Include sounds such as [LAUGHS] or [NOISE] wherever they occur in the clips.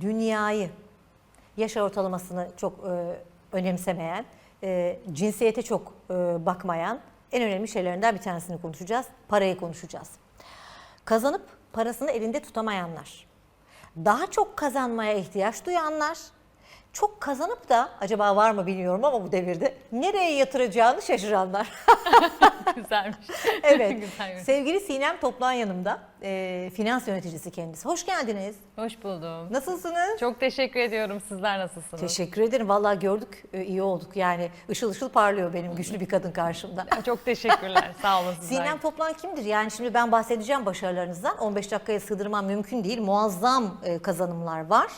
dünyayı, yaş ortalamasını çok e, önemsemeyen, e, cinsiyete çok e, bakmayan en önemli şeylerinden bir tanesini konuşacağız. Parayı konuşacağız. Kazanıp parasını elinde tutamayanlar, daha çok kazanmaya ihtiyaç duyanlar, çok kazanıp da acaba var mı bilmiyorum ama bu devirde nereye yatıracağını şaşıranlar. [LAUGHS] Güzelmiş. evet. [LAUGHS] Güzel. Sevgili Sinem Toplan yanımda. E, finans yöneticisi kendisi. Hoş geldiniz. Hoş buldum. Nasılsınız? Çok teşekkür ediyorum. Sizler nasılsınız? Teşekkür ederim. Vallahi gördük, e, iyi olduk. Yani ışıl ışıl parlıyor benim güçlü bir kadın karşımda. [LAUGHS] Çok teşekkürler. Sağ olun sizler. Sinem Toplan kimdir? Yani şimdi ben bahsedeceğim başarılarınızdan. 15 dakikaya sığdırmam mümkün değil. Muazzam e, kazanımlar var.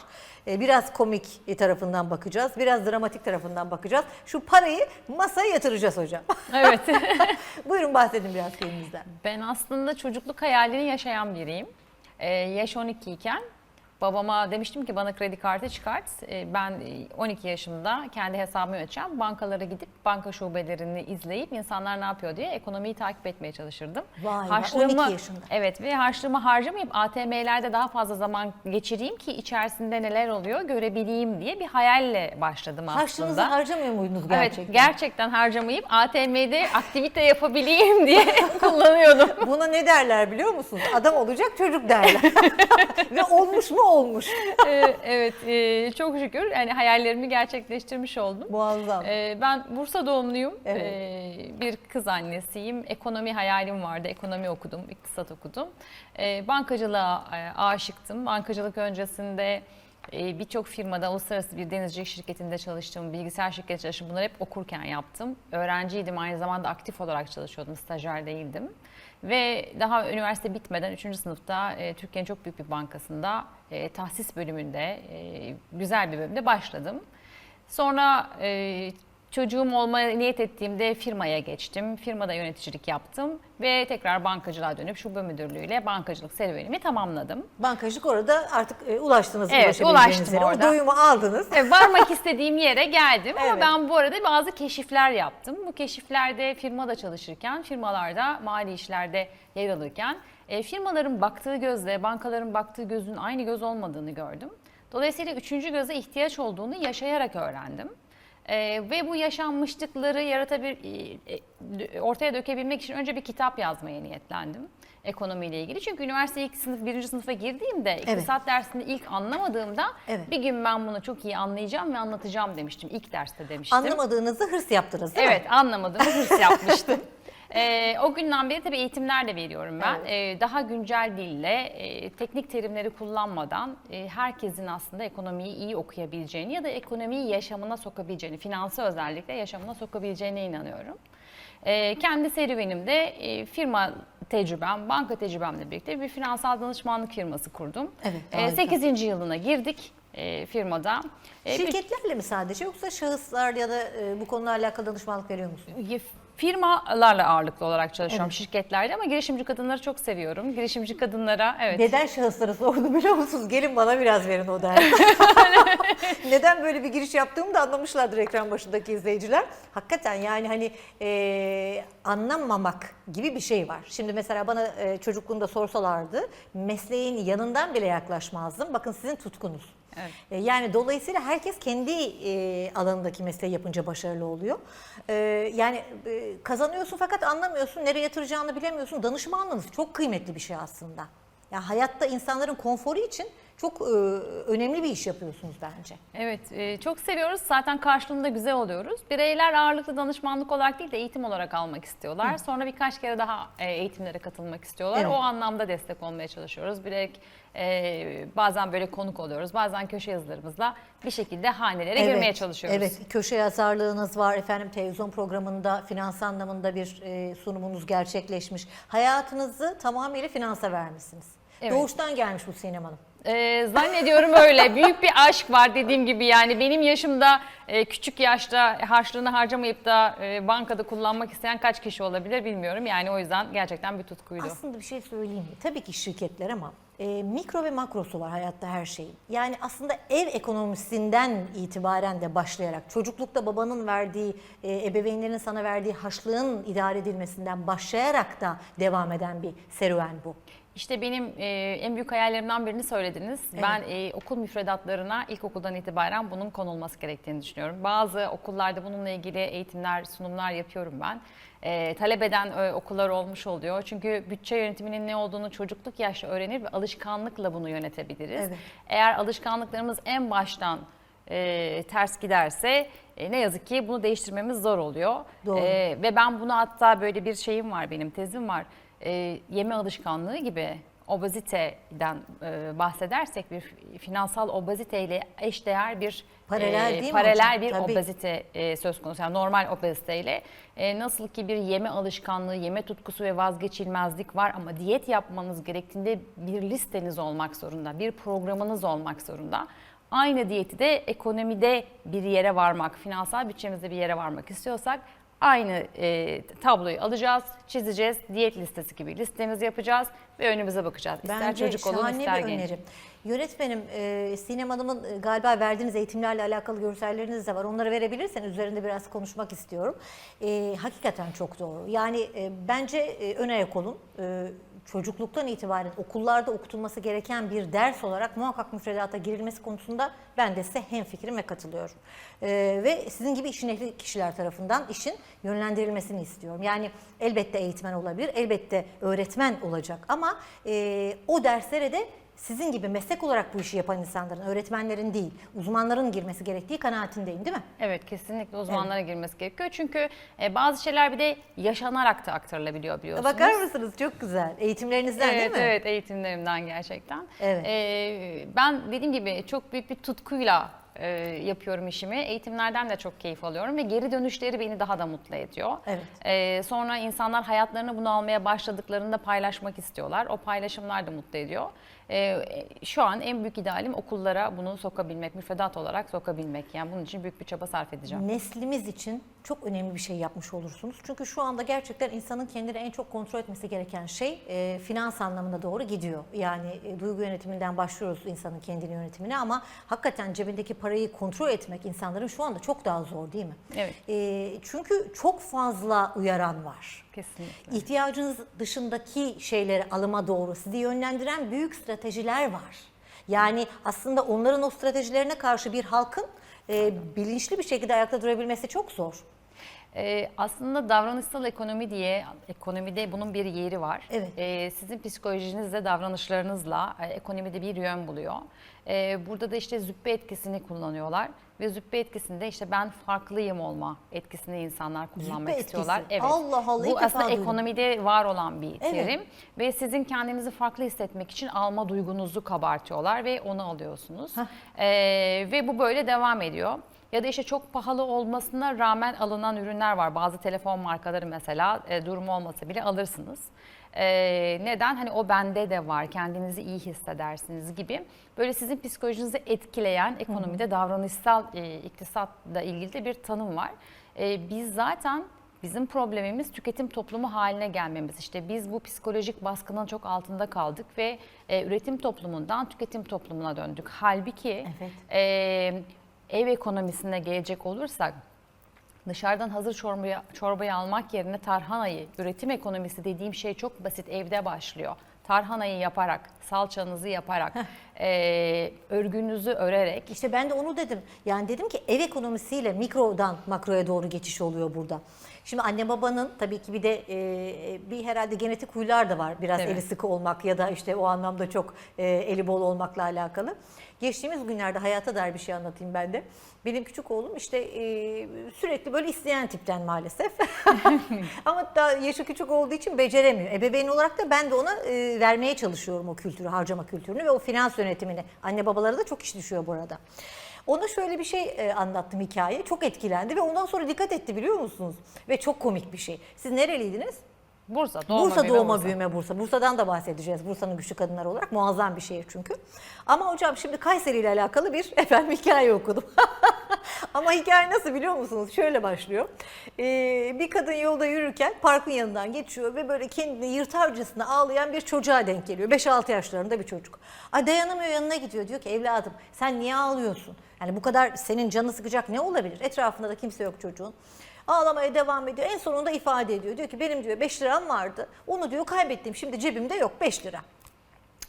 E, Biraz komik tarafından bakacağız. Biraz dramatik tarafından bakacağız. Şu parayı masaya yatıracağız hocam. Evet. [LAUGHS] Buyurun bahsedin biraz kendinizden. ben aslında çocukluk hayalini yaşayan biriyim. Ee, yaş 12 iken babama demiştim ki bana kredi kartı çıkart. Ee, ben 12 yaşımda kendi hesabımı yöneteceğim. Bankalara gidip banka şubelerini izleyip insanlar ne yapıyor diye ekonomiyi takip etmeye çalışırdım. Vay vay, 12 yaşında. Evet ve harçlığımı harcamayıp ATM'lerde daha fazla zaman geçireyim ki içerisinde neler oluyor görebileyim diye bir hayalle başladım aslında. Harçlığınızı harcamıyor muydunuz gerçekten? Evet gerçekten harcamayıp ATM'de aktivite yapabileyim [LAUGHS] diye [LAUGHS] kullanıyordum. Buna ne derler biliyor musunuz? Adam olacak çocuk derler. [LAUGHS] Ve olmuş mu olmuş. [LAUGHS] Ee, evet e, çok şükür yani hayallerimi gerçekleştirmiş oldum. Muazzam. Ee, ben Bursa doğumluyum. Evet. Ee, bir kız annesiyim. Ekonomi hayalim vardı. Ekonomi okudum, iktisat okudum. Ee, bankacılığa e, aşıktım. Bankacılık öncesinde e, birçok firmada, uluslararası bir denizcilik şirketinde çalıştım, bilgisayar şirketinde çalıştım. Bunları hep okurken yaptım. Öğrenciydim, aynı zamanda aktif olarak çalışıyordum, stajyer değildim. Ve daha üniversite bitmeden 3. sınıfta e, Türkiye'nin çok büyük bir bankasında e, tahsis bölümünde, e, güzel bir bölümde başladım. Sonra çocuğum olmaya niyet ettiğimde firmaya geçtim. Firmada yöneticilik yaptım ve tekrar bankacılığa dönüp şube müdürlüğüyle bankacılık serüvenimi tamamladım. Bankacılık orada artık e, ulaştınız Evet, ulaştım yere. O orada. doyumu aldınız. E, varmak [LAUGHS] istediğim yere geldim ama Evet. ben bu arada bazı keşifler yaptım. Bu keşiflerde firmada çalışırken, firmalarda, mali işlerde yer alırken e, firmaların baktığı gözle bankaların baktığı gözün aynı göz olmadığını gördüm. Dolayısıyla üçüncü göze ihtiyaç olduğunu yaşayarak öğrendim. E, ve bu yaşanmışlıkları yaratabil, e, e, ortaya dökebilmek için önce bir kitap yazmaya niyetlendim ekonomiyle ilgili. Çünkü üniversite ilk sınıf, birinci sınıfa girdiğimde iktisat dersini ilk anlamadığımda Evet. bir gün ben bunu çok iyi anlayacağım ve anlatacağım demiştim. İlk derste demiştim. Anlamadığınızı hırs yaptınız değil Evet mi? anlamadım. Hırs yapmıştım. [LAUGHS] Ee, o günden beri tabii eğitimler de veriyorum ben. Evet. Ee, daha güncel dille, e, teknik terimleri kullanmadan e, herkesin aslında ekonomiyi iyi okuyabileceğini ya da ekonomiyi yaşamına sokabileceğini, finansı özellikle yaşamına sokabileceğine inanıyorum. Ee, kendi serüvenimde e, firma tecrübem, banka tecrübemle birlikte bir finansal danışmanlık firması kurdum. Evet, harika. 8. yılına girdik e, firmada. Bir- Şirketlerle mi sadece yoksa şahıslar ya da e, bu konuyla alakalı danışmanlık veriyor musunuz? Firmalarla ağırlıklı olarak çalışıyorum Evet. şirketlerde ama girişimci kadınları çok seviyorum. Girişimci kadınlara evet. Neden şahıslara sordum biliyor musunuz? Gelin bana biraz verin o derdi. [LAUGHS] Neden böyle bir giriş yaptığımı da anlamışlardır ekran başındaki izleyiciler. Hakikaten yani hani e, anlamamak gibi bir şey var. Şimdi mesela bana e, çocukluğunda sorsalardı mesleğin yanından bile yaklaşmazdım. Bakın sizin tutkunuz. Evet. E, Yani dolayısıyla herkes kendi e, alanındaki mesleği yapınca başarılı oluyor. E, yani kazanıyorsun fakat anlamıyorsun, nereye yatıracağını bilemiyorsun. Danışmanlığınız çok kıymetli bir şey aslında. Ya hayatta insanların konforu için çok e, önemli bir iş yapıyorsunuz bence. Evet e, çok seviyoruz zaten karşılığında güzel oluyoruz. Bireyler ağırlıklı danışmanlık olarak değil de eğitim olarak almak istiyorlar. Sonra birkaç kere daha e, eğitimlere katılmak istiyorlar. Evet. O anlamda destek olmaya çalışıyoruz. Direkt e, bazen böyle konuk oluyoruz bazen köşe yazılarımızla bir şekilde hanelere girmeye çalışıyoruz. Evet, köşe yazarlığınız var. Efendim televizyon programında finans anlamında bir e, sunumunuz gerçekleşmiş. Hayatınızı tamamıyla finansa vermişsiniz. Evet. Doğuştan gelmiş bu Sinem Hanım. Ee, zannediyorum öyle. Büyük bir aşk var dediğim gibi yani benim yaşımda e, küçük yaşta harçlığını harcamayıp da e, bankada kullanmak isteyen kaç kişi olabilir bilmiyorum. Yani o yüzden gerçekten bir tutkuydu. Aslında bir şey söyleyeyim mi? Tabii ki şirketler ama e, mikro ve makrosu var hayatta her şeyin. Yani aslında ev ekonomisinden itibaren de başlayarak çocuklukta babanın verdiği, e, ebeveynlerin sana verdiği harçlığın idare edilmesinden başlayarak da devam eden bir serüven bu. İşte benim e, en büyük hayallerimden birini söylediniz. Evet. Ben e, okul müfredatlarına ilkokuldan itibaren bunun konulması gerektiğini düşünüyorum. Bazı okullarda bununla ilgili eğitimler, sunumlar yapıyorum ben. E, talep eden e, okullar olmuş oluyor. Çünkü bütçe yönetiminin ne olduğunu çocukluk yaşta öğrenir ve alışkanlıkla bunu yönetebiliriz. Evet. Eğer alışkanlıklarımız en baştan e, ters giderse e, ne yazık ki bunu değiştirmemiz zor oluyor. Doğru. E, ve ben bunu hatta böyle bir şeyim var benim tezim var. E, yeme alışkanlığı gibi obeziteden e, bahsedersek bir finansal obeziteyle eşdeğer bir Paralel değil mi paralel hocam? bir Tabii. obezite e, söz konusu. Yani normal obeziteyle e, nasıl ki bir yeme alışkanlığı, yeme tutkusu ve vazgeçilmezlik var ama diyet yapmanız gerektiğinde bir listeniz olmak zorunda, bir programınız olmak zorunda. Aynı diyeti de ekonomide bir yere varmak, finansal bütçemizde bir yere varmak istiyorsak aynı e, tabloyu alacağız, çizeceğiz, diyet listesi gibi listemizi yapacağız ve önümüze bakacağız. İster Bence çocuk olun, ister bir genç. öneri. Yönetmenim, e, Sinem Hanım'ın e, galiba verdiğiniz eğitimlerle alakalı görselleriniz de var. Onları verebilirsen üzerinde biraz konuşmak istiyorum. E, hakikaten çok doğru. Yani e, bence e, ön ayak olun. E, çocukluktan itibaren okullarda okutulması gereken bir ders olarak muhakkak müfredata girilmesi konusunda ben de size hemfikirim ve katılıyorum. E, ve sizin gibi işin ehli kişiler tarafından işin yönlendirilmesini istiyorum. Yani elbette eğitmen olabilir, elbette öğretmen olacak ama e, o derslere de sizin gibi meslek olarak bu işi yapan insanların, öğretmenlerin değil, uzmanların girmesi gerektiği kanaatindeyim değil mi? Evet kesinlikle uzmanlara girmesi gerekiyor. Çünkü e, bazı şeyler bir de yaşanarak da aktarılabiliyor biliyorsunuz. Bakar mısınız? Çok güzel. Eğitimlerinizden Evet, değil mi? evet eğitimlerimden gerçekten. Evet. Ee, ben dediğim gibi çok büyük bir tutkuyla e, yapıyorum işimi. Eğitimlerden de çok keyif alıyorum ve geri dönüşleri beni daha da mutlu ediyor. Evet. Ee, sonra insanlar hayatlarını bunu almaya başladıklarında paylaşmak istiyorlar. O paylaşımlar da mutlu ediyor. Ee, şu an en büyük idealim okullara bunu sokabilmek, müfredat olarak sokabilmek. Yani bunun için büyük bir çaba sarf edeceğim. Neslimiz için çok önemli bir şey yapmış olursunuz. Çünkü şu anda gerçekten insanın kendini en çok kontrol etmesi gereken şey e, finans anlamına doğru gidiyor. Yani e, duygu yönetiminden başlıyoruz insanın kendini yönetimine ama hakikaten cebindeki parayı kontrol etmek insanların şu anda çok daha zor değil mi? Evet. E, çünkü çok fazla uyaran var. Kesinlikle. İhtiyacınız dışındaki şeyleri alıma doğru sizi yönlendiren büyük stratejiler var. Yani aslında onların o stratejilerine karşı bir halkın e, bilinçli bir şekilde ayakta durabilmesi çok zor. Ee, aslında davranışsal ekonomi diye ekonomide bunun bir yeri var. Evet. Ee, sizin psikolojinizle, davranışlarınızla e, ekonomide bir yön buluyor. Ee, burada da işte züppe etkisini kullanıyorlar ve züppe etkisinde işte ben farklıyım olma etkisini insanlar kullanmak Züppe istiyorlar. etkisi. Allah Allah, ilk Bu aslında duydum. ekonomide var olan bir Evet. terim ve sizin kendinizi farklı hissetmek için alma duygunuzu kabartıyorlar ve onu alıyorsunuz. Ee, ve bu böyle devam ediyor. Ya da işte çok pahalı olmasına rağmen alınan ürünler var. Bazı telefon markaları mesela e, durumu olmasa bile alırsınız. E, neden? Hani o bende de var, kendinizi iyi hissedersiniz gibi. Böyle sizin psikolojinizi etkileyen ekonomide davranışsal e, iktisatla ilgili de bir tanım var. E, biz zaten Bizim problemimiz tüketim toplumu haline gelmemiz. İşte biz bu psikolojik baskının çok altında kaldık ve e, üretim toplumundan tüketim toplumuna döndük. Halbuki Evet. e, ev ekonomisine gelecek olursak dışarıdan hazır çorbayı, çorbayı almak yerine tarhanayı, üretim ekonomisi dediğim şey çok basit evde başlıyor. Tarhanayı yaparak, salçanızı yaparak, e, örgünüzü örerek İşte ben de onu dedim. Yani dedim ki ev ekonomisiyle mikrodan makroya doğru geçiş oluyor burada. Şimdi anne babanın tabii ki bir de e, bir herhalde genetik huylar da var. Biraz Evet. eli sıkı olmak ya da işte o anlamda çok e, eli bol olmakla alakalı. Geçtiğimiz günlerde hayata dair bir şey anlatayım ben de. Benim küçük oğlum işte e, sürekli böyle isteyen tipten maalesef. [LAUGHS] Ama daha yaşı küçük olduğu için beceremiyor. Ebeveyn olarak da ben de ona e, vermeye çalışıyorum o kültürü, harcama kültürünü ve o finans yönetimini. Anne babalara da çok iş düşüyor bu arada. Ona şöyle bir şey e, anlattım hikaye. Çok etkilendi ve ondan sonra dikkat etti biliyor musunuz? Ve çok komik bir şey. Siz nereliydiniz? Bursa doğma Bursa büyüme doğma Bursa. büyüme Bursa. Bursa'dan da bahsedeceğiz. Bursa'nın güçlü kadınları olarak muazzam bir şehir çünkü. Ama hocam şimdi Kayseri ile alakalı bir [LAUGHS] efendim hikaye okudum. [LAUGHS] Ama hikaye nasıl biliyor musunuz? Şöyle başlıyor. Ee, bir kadın yolda yürürken parkın yanından geçiyor ve böyle kendini yırtarcasına ağlayan bir çocuğa denk geliyor. 5-6 yaşlarında bir çocuk. Ay dayanamıyor yanına gidiyor. Diyor ki evladım sen niye ağlıyorsun? Yani bu kadar senin canı sıkacak ne olabilir? Etrafında da kimse yok çocuğun. Ağlamaya devam ediyor. En sonunda ifade ediyor. Diyor ki benim diyor 5 liram vardı. Onu diyor kaybettim. Şimdi cebimde yok 5 lira.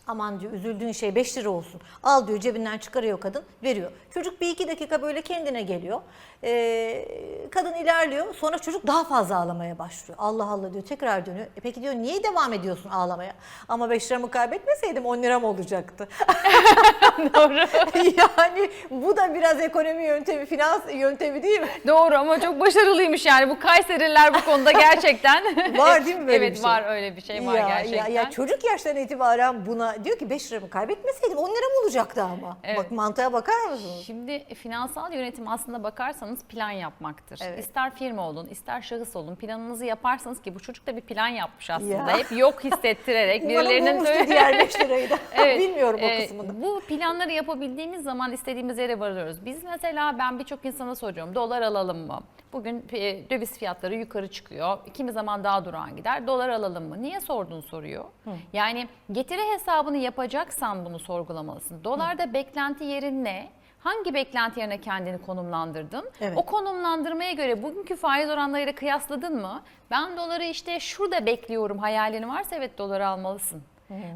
Aman diyor üzüldüğün şey 5 lira olsun. Al diyor cebinden çıkarıyor kadın veriyor. Çocuk bir iki dakika böyle kendine geliyor. Ee, kadın ilerliyor sonra çocuk daha fazla ağlamaya başlıyor. Allah Allah diyor tekrar dönüyor. E peki diyor niye devam ediyorsun ağlamaya? Ama 5 liramı kaybetmeseydim 10 liram olacaktı. [LAUGHS] Doğru. [LAUGHS] yani bu da biraz ekonomi yöntemi, finans yöntemi değil mi? Doğru ama çok başarılıymış yani bu Kayseriler bu konuda gerçekten. [LAUGHS] Var değil mi böyle evet, bir şey? var öyle bir şey var ya, gerçekten. Ya, ya çocuk yaştan itibaren buna diyor ki 5 liramı kaybetmeseydim 10 liram olacaktı ama. Evet. Bak mantığa bakar mısınız? Şimdi finansal yönetim aslında bakarsanız plan yapmaktır. Evet. İster firma olun, ister şahıs olun planınızı yaparsanız ki bu çocuk da bir plan yapmış aslında. Ya. Hep yok hissettirerek [LAUGHS] birilerinin bulmuştu diğer [LAUGHS] 5 lirayı da. [LAUGHS] Bilmiyorum o e, kısmını. Bu planları yapabildiğimiz zaman istediğimiz yere varıyoruz. Biz mesela ben birçok insana soruyorum dolar alalım mı? Bugün e, döviz fiyatları yukarı çıkıyor. Kimi zaman daha durağan gider. Dolar alalım mı? Niye sorduğunu soruyor. Yani getiri hesabını yapacaksan bunu sorgulamalısın. Dolarda beklenti yerin ne? Hangi beklenti yerine kendini konumlandırdın? Evet. O konumlandırmaya göre bugünkü faiz oranlarıyla kıyasladın mı? Ben doları işte şurada bekliyorum hayalini varsa evet doları almalısın.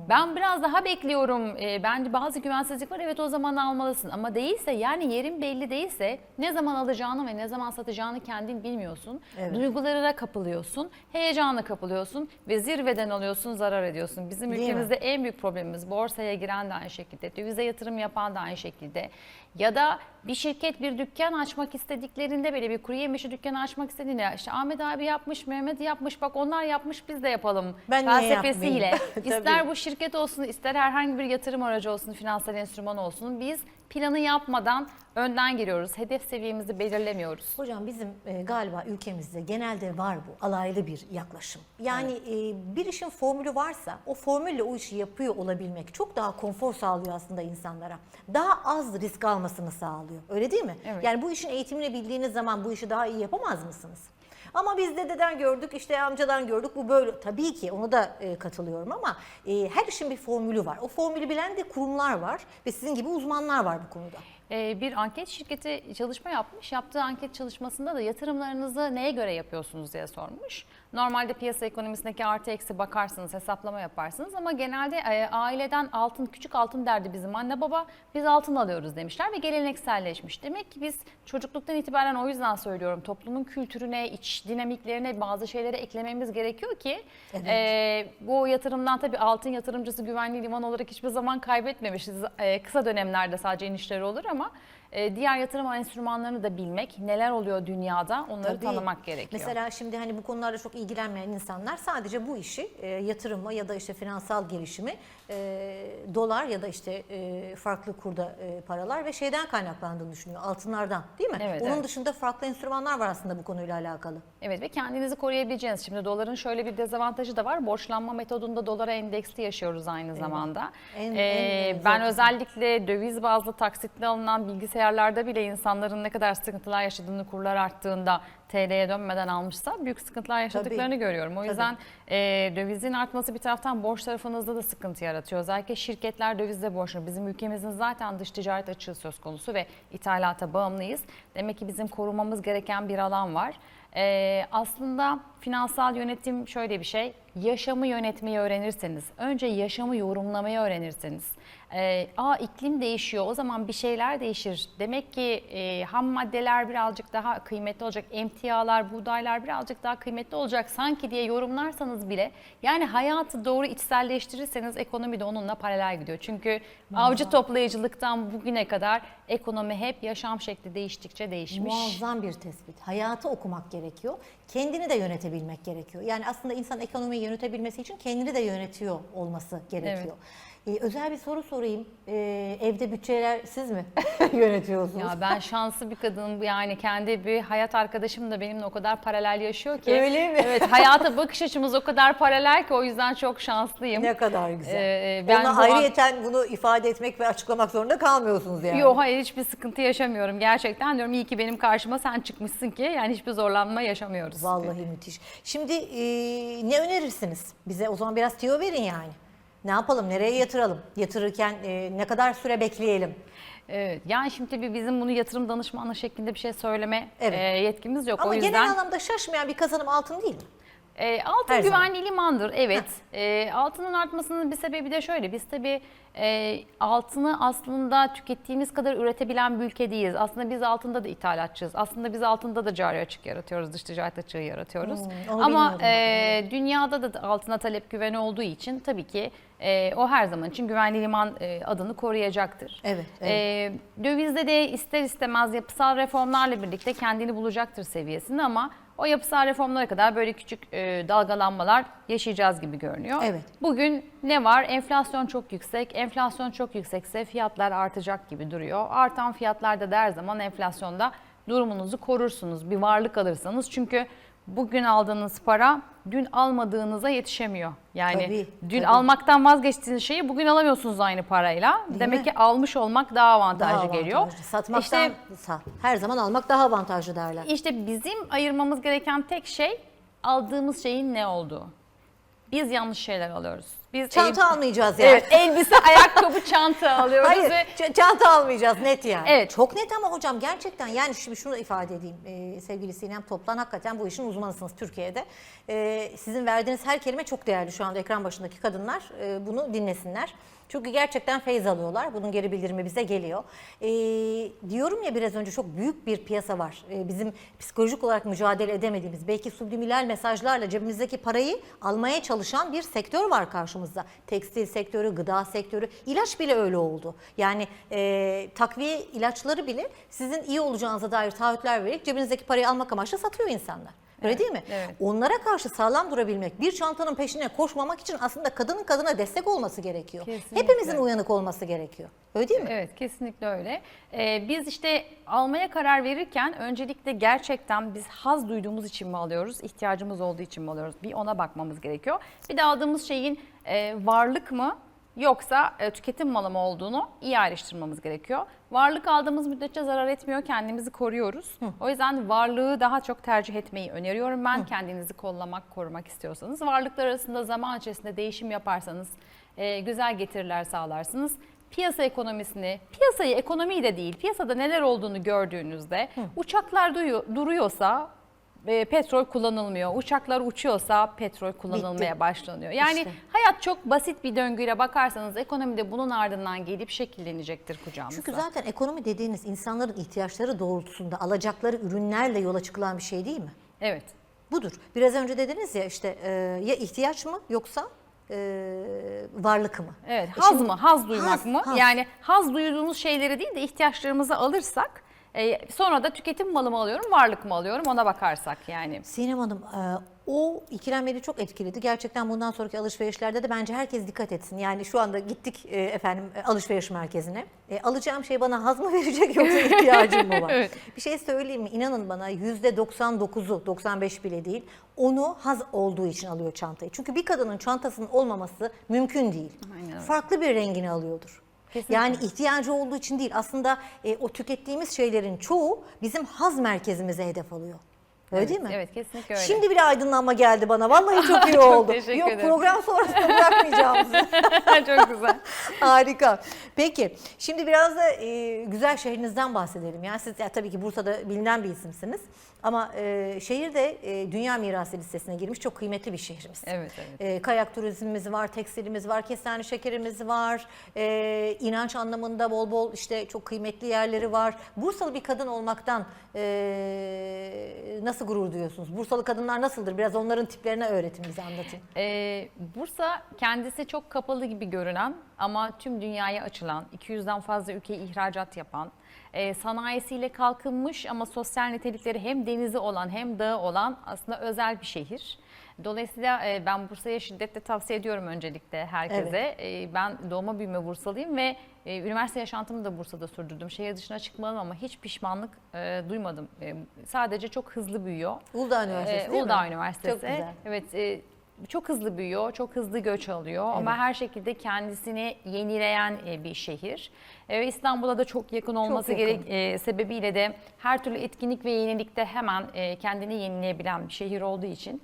Ben biraz daha bekliyorum. E, bence bazı güvensizlik var. Evet o zaman almalısın. Ama değilse yani yerin belli değilse ne zaman alacağını ve ne zaman satacağını kendin bilmiyorsun. Evet. Duygulara kapılıyorsun. Heyecana kapılıyorsun ve zirveden alıyorsun zarar ediyorsun. Bizim Değil mi? ülkemizde en büyük problemimiz borsaya giren de aynı şekilde, dövize yatırım yapan da aynı şekilde. Ya da bir şirket bir dükkan açmak istediklerinde böyle bir kuru yemişi dükkanı açmak istediğinde işte Ahmet abi yapmış, Mehmet yapmış bak onlar yapmış biz de yapalım Ben felsefesiyle. [LAUGHS] ister bu şirket olsun ister herhangi bir yatırım aracı olsun, finansal enstrüman olsun biz planı yapmadan önden giriyoruz. Hedef seviyemizi belirlemiyoruz. Hocam bizim e, galiba ülkemizde genelde var bu alaylı bir yaklaşım. Yani e, bir işin formülü varsa o formülle o işi yapıyor olabilmek çok daha konfor sağlıyor aslında insanlara. Daha az risk almasını sağlıyor. Öyle değil mi? Evet. Yani bu işin eğitimini bildiğiniz zaman bu işi daha iyi yapamaz mısınız? Ama biz dededen gördük, işte amcadan gördük. Bu böyle. Tabii ki onu da e, katılıyorum ama e, her işin bir formülü var. O formülü bilen de kurumlar var ve sizin gibi uzmanlar var bu konuda. Ee, bir anket şirketi çalışma yapmış. Yaptığı anket çalışmasında da yatırımlarınızı neye göre yapıyorsunuz diye sormuş. Normalde piyasa ekonomisindeki artı eksi bakarsınız, hesaplama yaparsınız ama genelde e, aileden altın, küçük altın derdi bizim anne baba. Biz altın alıyoruz demişler ve gelenekselleşmiş. Demek ki biz çocukluktan itibaren o yüzden söylüyorum toplumun kültürüne, iç dinamiklerine bazı şeyleri eklememiz gerekiyor ki Evet. e, bu yatırımdan tabii altın yatırımcısı güvenli liman olarak hiçbir zaman kaybetmemişiz. E, kısa dönemlerde sadece inişleri olur ama e, diğer yatırım enstrümanlarını da bilmek, neler oluyor dünyada onları Tabii. tanımak gerekiyor. Mesela şimdi hani bu konularla çok ilgilenmeyen insanlar sadece bu işi e, yatırımı ya da işte finansal gelişimi e, dolar ya da işte e, farklı kurda e, paralar ve şeyden kaynaklandığını düşünüyor. Altınlardan değil mi? Evet, Onun evet. dışında farklı enstrümanlar var aslında bu konuyla alakalı. Evet ve kendinizi koruyabileceğiniz. Şimdi doların şöyle bir dezavantajı da var. Borçlanma metodunda dolara endeksli yaşıyoruz aynı zamanda. En- Ee, en ben kısmı. özellikle döviz bazlı taksitli alınan bilgisayarlarda bile insanların ne kadar sıkıntılar yaşadığını kurlar arttığında TL'ye dönmeden almışsa büyük sıkıntılar yaşadıklarını görüyorum. O Tabii. yüzden e, dövizin artması bir taraftan borç tarafınızda da sıkıntı yaratıyor. Özellikle şirketler dövizle borçlu. Bizim ülkemizin zaten dış ticaret açığı söz konusu ve ithalata bağımlıyız. Demek ki bizim korumamız gereken bir alan var. Ee, aslında finansal yönetim şöyle bir şey. Yaşamı yönetmeyi öğrenirseniz, önce yaşamı yorumlamayı öğrenirseniz, e, aa iklim değişiyor o zaman bir şeyler değişir. Demek ki e, ham maddeler birazcık daha kıymetli olacak, emtialar, buğdaylar birazcık daha kıymetli olacak sanki diye yorumlarsanız bile yani hayatı doğru içselleştirirseniz ekonomi de onunla paralel gidiyor. Çünkü avcı toplayıcılıktan bugüne kadar ekonomi hep yaşam şekli değiştikçe değişmiş. Muazzam bir tespit. Hayatı okumak gerekiyor. Kendini de yönetebilmek gerekiyor. Yani aslında insan ekonomiyi yönetebilmesi için kendini de yönetiyor olması gerekiyor. Ee, özel bir soru sorayım. Ee, evde bütçeler siz mi [LAUGHS] yönetiyorsunuz? Ya ben şanslı bir kadınım yani kendi bir hayat arkadaşım da benimle o kadar paralel yaşıyor ki. Öyle mi? Evet hayata bakış açımız o kadar paralel ki o yüzden çok şanslıyım. Ne kadar güzel. Ee, ben Ona bu ayrıyeten bunu ifade etmek ve açıklamak zorunda kalmıyorsunuz yani. Yok hayır hiçbir sıkıntı yaşamıyorum gerçekten diyorum iyi ki benim karşıma sen çıkmışsın ki yani hiçbir zorlanma yaşamıyoruz. Vallahi müthiş. Şimdi e, ne önerirsiniz? Bize o zaman biraz tiyo verin yani. Ne yapalım? Nereye yatıralım? Yatırırken e, ne kadar süre bekleyelim? Evet, yani şimdi tabii bizim bunu yatırım danışmanlığı şeklinde bir şey söyleme Evet. e, yetkimiz yok. Ama o yüzden genel anlamda şaşmayan bir kazanım altın değil mi? E, altın Her zaman. güvenli limandır evet. E, altının artmasının bir sebebi de şöyle. Biz tabii e, altını aslında tükettiğimiz kadar üretebilen bir ülke değiliz. Aslında biz altında da ithalatçıyız. Aslında biz altında da cari açık yaratıyoruz. Dış ticaret açığı yaratıyoruz. Hmm, Ama e, dünyada da altına talep güveni olduğu için tabii ki e, o her zaman için güvenli liman e, adını koruyacaktır. Evet, evet. E, dövizde de ister istemez yapısal reformlarla birlikte kendini bulacaktır seviyesinde ama o yapısal reformlara kadar böyle küçük e, dalgalanmalar yaşayacağız gibi görünüyor. Evet. Bugün ne var? Enflasyon çok yüksek. Enflasyon çok yüksekse fiyatlar artacak gibi duruyor. Artan fiyatlarda da her zaman enflasyonda durumunuzu korursunuz. Bir varlık alırsanız çünkü bugün aldığınız para dün almadığınıza yetişemiyor. Yani Tabii, dün tabii. almaktan vazgeçtiğiniz şeyi bugün alamıyorsunuz aynı parayla. Değil Demek mi? ki almış olmak daha avantajlı Daha geliyor. avantajlı. Satmaktan İşte. Her zaman almak daha avantajlı derler. işte bizim ayırmamız gereken tek şey aldığımız şeyin ne olduğu. Biz yanlış şeyler alıyoruz. Biz Çanta el- almayacağız yani. Evet, elbise, [LAUGHS] ayakkabı, çanta alıyoruz Hayır, ve ç- çanta almayacağız net yani. Evet. Çok net ama hocam gerçekten yani şimdi şunu da ifade edeyim e, sevgili Sinem Toplan hakikaten bu işin uzmanısınız Türkiye'de. E, sizin verdiğiniz her kelime çok değerli şu anda ekran başındaki kadınlar e, bunu dinlesinler. Çünkü gerçekten feyz alıyorlar. Bunun geri bildirimi bize geliyor. E, diyorum ya biraz önce çok büyük bir piyasa var. E, bizim psikolojik olarak mücadele edemediğimiz, belki subliminal mesajlarla cebimizdeki parayı almaya çalışan bir sektör var karşımızda. Tekstil sektörü, gıda sektörü, ilaç bile öyle oldu. Yani e, takviye ilaçları bile sizin iyi olacağınıza dair taahhütler vererek cebinizdeki parayı almak amaçlı satıyor insanlar. Öyle değil mi? evet. Onlara karşı sağlam durabilmek, bir çantanın peşine koşmamak için aslında kadının kadına destek olması gerekiyor. Kesinlikle. Hepimizin uyanık olması gerekiyor. Öyle değil mi? Evet kesinlikle öyle. Ee, biz işte almaya karar verirken öncelikle gerçekten biz haz duyduğumuz için mi alıyoruz, ihtiyacımız olduğu için mi alıyoruz? Bir ona bakmamız gerekiyor. Bir de aldığımız şeyin e, varlık mı yoksa e, tüketim malı mı olduğunu iyi ayrıştırmamız gerekiyor. Varlık aldığımız müddetçe zarar etmiyor, kendimizi koruyoruz. O yüzden varlığı daha çok tercih etmeyi öneriyorum ben. Kendinizi kollamak, korumak istiyorsanız. Varlıklar arasında zaman içerisinde değişim yaparsanız e, güzel getiriler sağlarsınız piyasa ekonomisini, piyasayı ekonomiyi de değil, piyasada neler olduğunu gördüğünüzde uçaklar duyu- duruyorsa e, petrol kullanılmıyor. Uçaklar uçuyorsa petrol kullanılmaya Bitti. başlanıyor. Yani İşte. hayat çok basit bir döngüyle bakarsanız ekonomide bunun ardından gelip şekillenecektir kucağımızda. Çünkü zaten ekonomi dediğiniz insanların ihtiyaçları doğrultusunda alacakları ürünlerle yola çıkılan bir şey değil mi? Evet. Budur. Biraz önce dediniz ya işte e, ya ihtiyaç mı yoksa e, varlık mı? Evet, E haz şimdi- mı, haz duymak Haz, mı? haz. Yani haz duyduğumuz şeyleri değil de ihtiyaçlarımızı alırsak, e, sonra da tüketim malı mı alıyorum, varlık mı alıyorum ona bakarsak yani. Sinem Hanım e, o ikilem beni çok etkiledi. Gerçekten bundan sonraki alışverişlerde de bence herkes dikkat etsin. Yani şu anda gittik e, efendim e, alışveriş merkezine. E, alacağım şey bana haz mı [LAUGHS] verecek yoksa [LAUGHS] ihtiyacım mı var? Evet. Bir şey söyleyeyim mi? İnanın bana %99'u 95 bile değil onu haz olduğu için alıyor çantayı. Çünkü bir kadının çantasının olmaması mümkün değil. Aynen. Farklı bir rengini alıyordur. Kesinlikle. Yani ihtiyacı olduğu için değil. Aslında e, o tükettiğimiz şeylerin çoğu bizim haz merkezimize hedef alıyor. Öyle Evet, değil mi? evet, kesinlikle öyle. Şimdi bile aydınlanma geldi bana. Vallahi çok iyi [LAUGHS] Çok oldu. teşekkür Yok ederim. program sonrasında bırakmayacağım. [LAUGHS] Çok güzel. [LAUGHS] Harika. Peki şimdi biraz da e, güzel şehrinizden bahsedelim. Yani siz ya, tabii ki Bursa'da bilinen bir isimsiniz. Ama e, şehir de e, Dünya Mirası listesine girmiş çok kıymetli bir şehrimiz. Evet, evet. E, kayak turizmimiz var, tekstilimiz var, kestane şekerimiz var. E, inanç anlamında bol bol işte çok kıymetli yerleri var. Bursalı bir kadın olmaktan e, nasıl gurur duyuyorsunuz? Bursalı kadınlar nasıldır? Biraz onların tiplerine öğretin bize anlatın. Ee, Bursa kendisi çok kapalı gibi görünen ama tüm dünyaya açılan, 200'den fazla ülkeye ihracat yapan, e, sanayisiyle kalkınmış ama sosyal nitelikleri hem denizi olan hem dağı olan aslında özel bir şehir. Dolayısıyla e, ben Bursa'ya şiddetle tavsiye ediyorum öncelikle herkese. E, ben doğma büyüme Bursalıyım ve e, üniversite yaşantımı da Bursa'da sürdürdüm. Şehir dışına çıkmadım ama hiç pişmanlık e, duymadım. E, sadece çok hızlı büyüyor. Uludağ Üniversitesi Ee, değil Uludağ mi? Üniversitesi. Çok güzel. Evet, e, çok hızlı büyüyor, çok hızlı göç alıyor ama her şekilde kendisini yenileyen e, bir şehir. E, İstanbul'a da çok yakın olması yakın. gerek e, sebebiyle de her türlü etkinlik ve yenilikte hemen kendini yenileyebilen bir şehir olduğu için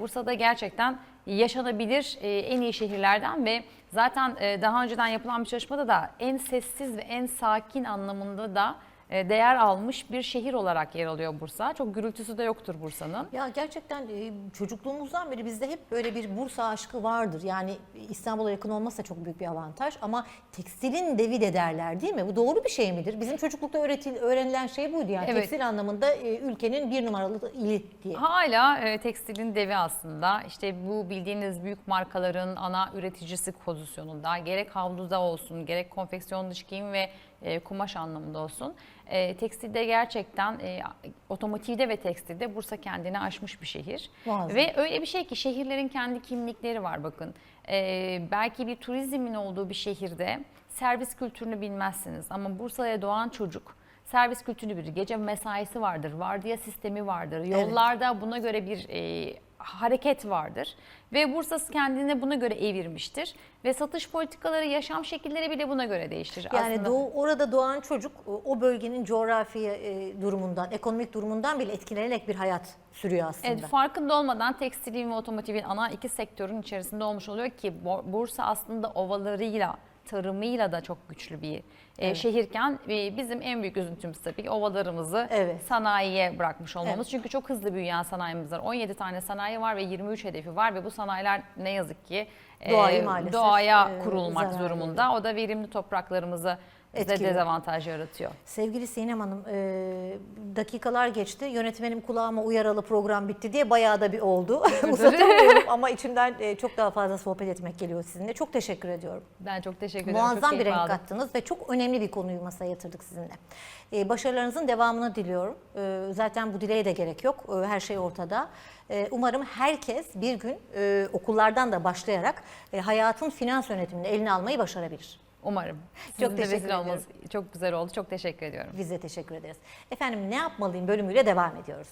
Bursa'da gerçekten yaşanabilir en iyi şehirlerden ve zaten daha önceden yapılan bir çalışmada da en sessiz ve en sakin anlamında da değer almış bir şehir olarak yer alıyor Bursa. Çok gürültüsü de yoktur Bursa'nın. Ya gerçekten e, çocukluğumuzdan beri bizde hep böyle bir Bursa aşkı vardır. Yani İstanbul'a yakın olması da çok büyük bir avantaj ama tekstilin devi de derler değil mi? Bu doğru bir şey midir? Bizim çocuklukta öğretil, öğrenilen şey buydu yani. Evet. Tekstil anlamında e, ülkenin bir numaralı ili diye. Hala e, tekstilin devi aslında. İşte bu bildiğiniz büyük markaların ana üreticisi pozisyonunda gerek havluda olsun, gerek konfeksiyon dış giyim ve e, kumaş anlamında olsun. E, tekstilde gerçekten e, otomotivde ve tekstilde Bursa kendini aşmış bir şehir. Muazzam. Ve öyle bir şey ki şehirlerin kendi kimlikleri var bakın. E, belki bir turizmin olduğu bir şehirde servis kültürünü bilmezsiniz ama Bursa'ya doğan çocuk servis kültürü bilir. Gece mesaisi vardır, vardiya sistemi vardır. Yollarda buna göre bir e, hareket vardır. Ve Bursa kendine buna göre evirmiştir. Ve satış politikaları, yaşam şekilleri bile buna göre değiştir. Yani aslında. doğu, orada doğan çocuk o- bölgenin coğrafi e, durumundan, ekonomik durumundan bile etkilenerek bir hayat sürüyor aslında. Evet, farkında olmadan tekstilin ve otomotivin ana iki sektörün içerisinde olmuş oluyor ki Bursa aslında ovalarıyla, tarımıyla da çok güçlü bir e, şehirken e, bizim en büyük üzüntümüz tabii ki ovalarımızı Evet. sanayiye bırakmış olmamız. Evet. Çünkü çok hızlı büyüyen sanayimiz var. 17 tane sanayi var ve 23 hedefi var ve bu sanayiler ne yazık ki e, Doğayı maalesef, doğaya e, kurulmak zarar durumunda. O da verimli topraklarımızı Etkiliyor. dezavantaj yaratıyor. Sevgili Sinem Hanım, e, dakikalar geçti. Yönetmenim kulağıma uyaralı program bitti diye bayağı da bir oldu. [LAUGHS] [LAUGHS] Uzatamıyorum ama içimden e, çok daha fazla sohbet etmek geliyor sizinle. Çok teşekkür ediyorum. Ben çok teşekkür ederim. Muazzam çok bir renk aldım. kattınız ve çok önemli bir konuyu masaya yatırdık sizinle. Ee, başarılarınızın devamını diliyorum. Ee, zaten bu dileğe de gerek yok. Ee, her şey ortada. Ee, umarım herkes bir gün e, okullardan da başlayarak e, hayatın finans yönetimini eline almayı başarabilir. Umarım. Çok Sizin de teşekkür olmanız çok güzel oldu. Çok teşekkür ediyorum. Biz de teşekkür ederiz. Efendim ne yapmalıyım bölümüyle devam ediyoruz.